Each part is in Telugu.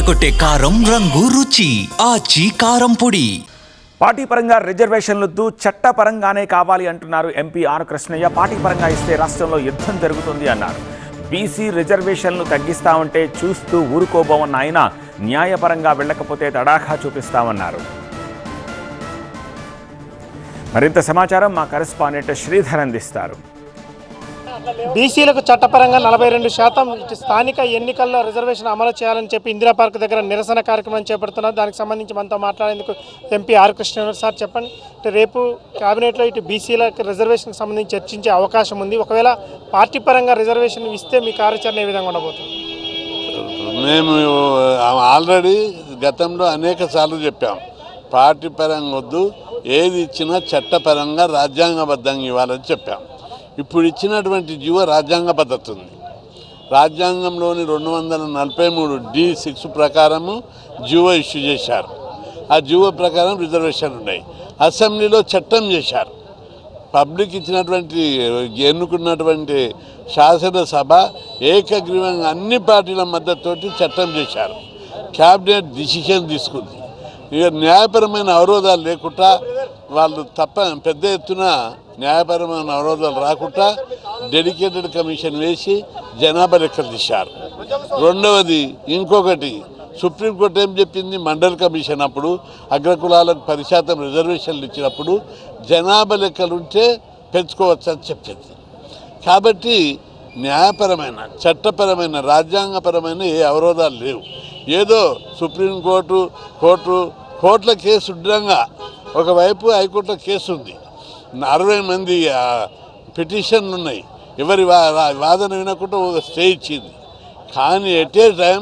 అదరకొట్టే కారం రంగు రుచి ఆచి కారం పొడి. పార్టీ పరంగా రిజర్వేషన్లొద్దు చట్టపరంగానే కావాలి అంటున్నారు ఎంపీ ఆర్ కృష్ణయ్య. పార్టీ పరంగా ఇస్తే రాష్ట్రంలో యుద్ధం జరుగుతుంది అన్నారు. బీసీ రిజర్వేషన్లు తగ్గిస్తామంటే చూస్తూ ఊరుకోబోమన్న ఆయన న్యాయపరంగా వెళ్ళకపోతే తడాఖా చూపిస్తామన్నారు. మరింత సమాచారం మా కరెస్పాండెంట్ శ్రీధర్ అందిస్తారు. బీసీలకు చట్టపరంగా నలభై రెండు శాతం స్థానిక ఎన్నికల్లో రిజర్వేషన్ అమలు చేయాలని చెప్పి ఇందిరా పార్క్ దగ్గర నిరసన కార్యక్రమం చేపడుతున్నారు. దానికి సంబంధించి మనతో మాట్లాడేందుకు ఎంపీ ఆర్ కృష్ణ సార్ చెప్పండి. ఇటు రేపు కేబినెట్లో ఇటు బీసీలకు రిజర్వేషన్కి సంబంధించి చర్చించే అవకాశం ఉంది. ఒకవేళ పార్టీ పరంగా రిజర్వేషన్ ఇస్తే మీ కార్యాచరణ ఏ విధంగా ఉండబోతుంది? మేము ఆల్రెడీ గతంలో అనేక సార్లు చెప్పాం. పార్టీ పరంగా వద్దు ఏది ఇచ్చినా చట్టపరంగా రాజ్యాంగబద్ధంగా ఇవ్వాలని చెప్పాం. ఇప్పుడు ఇచ్చినటువంటి జీవో రాజ్యాంగ పద్ధతి ఉంది. రాజ్యాంగంలోని రెండు వందల నలభై మూడు డి సిక్స్ ప్రకారము జీవో ఇష్యూ చేశారు. ఆ జీవో ప్రకారం రిజర్వేషన్ ఉన్నాయి. అసెంబ్లీలో చట్టం చేశారు. పబ్లిక్ ఇచ్చినటువంటి ఎన్నుకున్నటువంటి శాసనసభ ఏకగ్రీవంగా అన్ని పార్టీల మద్దతుతోటి చట్టం చేశారు. క్యాబినెట్ డిసిషన్ తీసుకుంది. ఇక న్యాయపరమైన అవరోధాలు లేకుండా వాళ్ళు తప్ప పెద్ద ఎత్తున న్యాయపరమైన అవరోధాలు రాకుండా డెడికేటెడ్ కమిషన్ వేసి జనాభా లెక్కలు తీశారు. రెండవది ఇంకొకటి సుప్రీంకోర్టు ఏం చెప్పింది? మండల్ కమిషన్ అప్పుడు అగ్రకులాలకు పది శాతం రిజర్వేషన్లు ఇచ్చినప్పుడు జనాభా లెక్కలు ఉంటే పెంచుకోవచ్చు అని చెప్పింది. కాబట్టి న్యాయపరమైన చట్టపరమైన రాజ్యాంగపరమైన ఏ అవరోధాలు లేవు. ఏదో సుప్రీంకోర్టు కోర్టు కోర్టుల కేసు ఉండగా ఒకవైపు హైకోర్టులో కేసు ఉంది. అరవై మంది పిటిషన్లు ఉన్నాయి. ఎవరి వాదన వినకుండా ఒక స్టే ఇచ్చింది కానీ ఎట్ ఏ టైం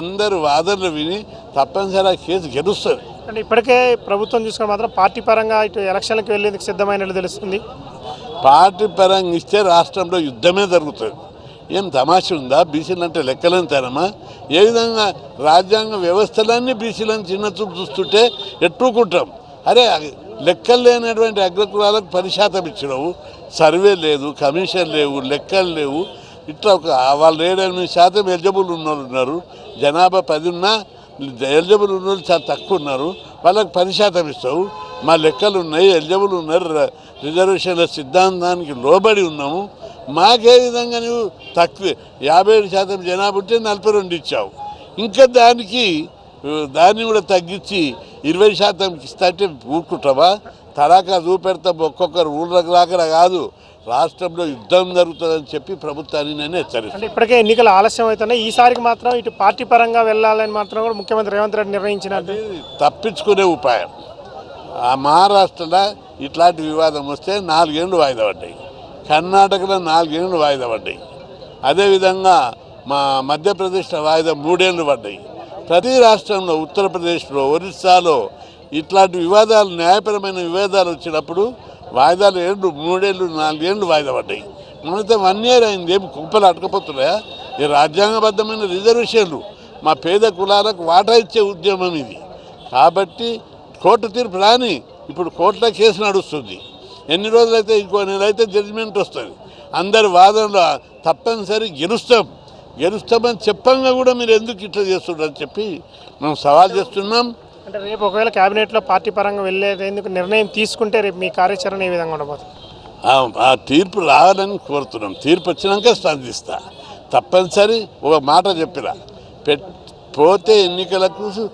అందరు వాదనలు విని తప్పనిసరి ఆ కేసు గెలుస్తుంది. అంటే ఇప్పటికే ప్రభుత్వం చూసుకుని మాత్రం పార్టీ పరంగా ఇటు ఎలక్షన్లకు వెళ్ళేందుకు సిద్ధమైనట్లు తెలుస్తుంది. పార్టీ పరంగా ఇస్తే రాష్ట్రంలో యుద్ధమే జరుగుతుంది. ఏం తమాషా ఉందా? బీసీలు అంటే లెక్కలేని తరమా ఏ విధంగా రాజ్యాంగ వ్యవస్థలన్నీ బీసీలను చిన్న చూపు చూస్తుంటే ఎట్టుకుంటాం? అరే లెక్కలు లేనటువంటి అగ్రకులాలకు పది శాతం ఇచ్చినావు. సర్వే లేదు కమిషన్ లేవు లెక్కలు లేవు. ఇట్లా ఒక వాళ్ళు ఏడు ఎనిమిది శాతం ఎలిజిబుల్ ఉన్నోళ్ళు ఉన్నారు. జనాభా పది ఉన్నా ఎలిజిబుల్ ఉన్నోళ్ళు చాలా తక్కువ ఉన్నారు. వాళ్ళకి పది శాతం ఇస్తావు. మా లెక్కలు ఉన్నాయి ఎలిజిబుల్ ఉన్నారు. రిజర్వేషన్ల సిద్ధాంతానికి లోబడి ఉన్నాము. మాకే విధంగా నువ్వు తక్కువ. యాభై ఏడు శాతం జనాభా ఉంటే నలభై రెండు ఇచ్చావు. ఇంకా దానికి దాన్ని కూడా తగ్గించి ఇరవై శాతంకి ఇస్తాంటే ఊరుకుంటావా? తడాకా చూపెడతాం ఒక్కొక్కరు ఊళ్ళకి లాగా కాదు. రాష్ట్రంలో యుద్ధం జరుగుతుందని చెప్పి ప్రభుత్వాన్ని నేను హెచ్చరిస్తాను అంటే ఇప్పటికే ఎన్నికలు ఆలస్యం అవుతున్నాయి. ఈసారికి మాత్రం ఇటు పార్టీ పరంగా వెళ్ళాలని మాత్రం కూడా ముఖ్యమంత్రి రేవంత్ రెడ్డి నిర్ణయించినట్టు. తప్పించుకునే ఉపాయం. ఆ మహారాష్ట్రలో ఇట్లాంటి వివాదం వస్తే నాలుగేళ్ళు వాయిదా పడ్డాయి. కర్ణాటకలో నాలుగేళ్ళు వాయిదా పడ్డాయి. అదేవిధంగా మా మధ్యప్రదేశ్లో వాయిదా మూడేళ్ళు పడ్డాయి. ప్రతి రాష్ట్రంలో ఉత్తరప్రదేశ్లో ఒరిస్సాలో ఇట్లాంటి వివాదాలు న్యాయపరమైన వివాదాలు వచ్చినప్పుడు వాయిదాలు ఏళ్ళు మూడేళ్ళు నాలుగేళ్ళు వాయిదా పడ్డాయి. మనతో వన్ ఇయర్ అయింది ఏమి కుప్పలు అటకపోతున్నాయా? ఈ రాజ్యాంగబద్ధమైన రిజర్వేషన్లు మా పేద కులాలకు వాటా ఇచ్చే ఉద్యమం ఇది. కాబట్టి కోర్టు తీర్పు రాని ఇప్పుడు కోర్టులో కేసు నడుస్తుంది. ఎన్ని రోజులైతే ఇంకో నెల అయితే జడ్జిమెంట్ వస్తుంది. అందరి వాదనలో తప్పనిసరి గెలుస్తాం. గెలుస్తామని చెప్పంగా కూడా మీరు ఎందుకు ఇట్లా చేస్తున్నారని చెప్పి మేము సవాల్ చేస్తున్నాం. అంటే రేపు ఒకవేళ కేబినెట్లో పార్టీ పరంగా వెళ్ళేందుకు నిర్ణయం తీసుకుంటే రేపు మీ కార్యాచరణ ఏ విధంగా ఉండబోతుంది? ఆ- తీర్పు రావాలని కోరుతున్నాం. తీర్పు వచ్చినాక స్పందిస్తా. తప్పనిసరి ఒక మాట చెప్పిరా. పోతే ఎన్నికలకు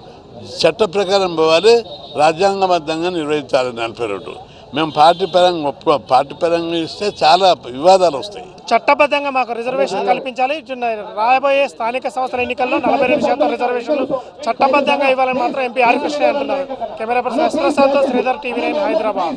చట్ట ప్రకారం పోవాలి రాజ్యాంగబద్ధంగా నిర్వహించాలి నలభై రెండు. మేము పార్టీ పరంగా ఒప్పుకోం పార్టీ పరంగా ఇస్తే చాలా వివాదాలు వస్తాయి. చట్టబద్ధంగా మాకు రిజర్వేషన్ కల్పించాలి. రాబోయే స్థానిక సంస్థల ఎన్నికల్లో నలభై రెండు శాతం రిజర్వేషన్లు చట్టబద్ధంగా ఇవ్వాలని మాత్రం ఎంపీ ఆర్ కృష్ణ అంటున్నారు. Camera person Sridhar TV nine Hyderabad.